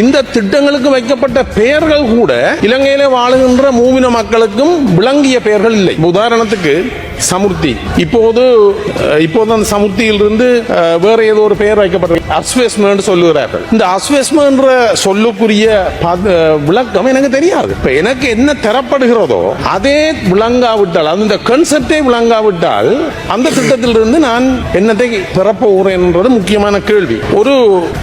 இந்த திட்டங்களுக்கு வைக்கப்பட்ட பெயர்கள் கூட இலங்கையில வாழுகின்ற மூவின மக்களுக்கும் விளங்கிய பெயர்கள் இல்லை. உதாரணத்துக்கு சமுர்த்தி. இப்போது இப்போது அந்த சமுர்த்தியிலிருந்து வேற ஏதோ ஒரு பெயர் வைக்கப்பட்டது அஸ்வெஸ்மெண்ட் சொல்லுகிறார்கள். இந்த அஸ்வேஸ்மென்ற சொல்லுக்குரிய விளக்கம் எனக்கு தெரியாது. இப்போ எனக்கு என்ன தரப்படுகிறதோ அதே விளங்காவிட்டால் அந்த கன்செப்டே விளங்காவிட்டால் அந்த திட்டத்திலிருந்து நான் என்னத்தை பெறப்போகிறேன் என்றது முக்கியமான கேள்வி. ஒரு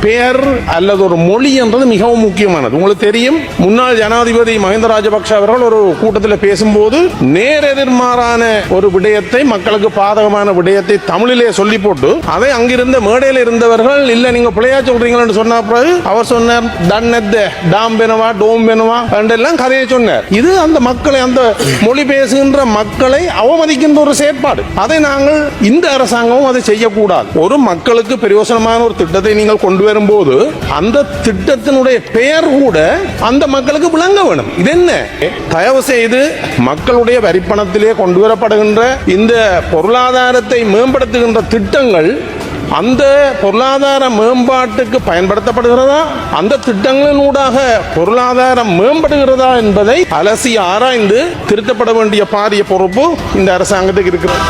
பெயர் அல்லது ஒரு மொழி என்றது மிகவும் முக்கியமானது. உங்களுக்கு தெரியும் முன்னாள் ஜனாதிபதி மஹிந்த ராஜபக்ஷ அவர்கள் ஒரு கூட்டத்தில் பேசும்போது நேர் எதிர்மாறான ஒரு விடயத்தை மக்களுக்கு பாதகமான விடயத்தை தமிழிலே சொல்லி போட்டு அதை அங்கிருந்த மேடையில் இருந்தவர்கள் இல்ல நீங்க பிள்ளையா சொல்றீங்களா சொன்ன பிறகு அவர் சொன்னார் தன்னெத்த டாம் பெனவா டோம் பெனவா என்றெல்லாம் கதையை சொன்னார். இது அந்த மக்களை அந்த மொழி பேசுகின்ற மக்களை அவமதிக்கின்ற ஒரு செயற்பாடு. அதை நாங்கள் இந்த அரசாங்கமும் அதை செய்யக்கூடாது. ஒரு மக்களுக்கு பிரயோசனமான ஒரு திட்டத்தை நீங்கள் கொண்டு வரும்போது அந்த திட்டத்தினுடைய பெயர் கூட அந்த மக்களுக்கு விளங்க வேணும். இது என்ன? தயவு செய்து மக்களுடைய வரிப்பணத்திலே கொண்டு வரப்படுகின்ற இந்த பொருளாதாரத்தை மேம்படுத்துகின்ற திட்டங்கள் அந்த பொருளாதார மேம்பாட்டுக்கு பயன்படுத்தப்படுகிறதா? அந்த திட்டங்களினூடாக பொருளாதாரம் மேம்படுகிறதா என்பதை அலசி ஆராய்ந்து திருத்தப்பட வேண்டிய பாரிய பொறுப்பு இந்த அரசாங்கத்துக்கு இருக்கிறது.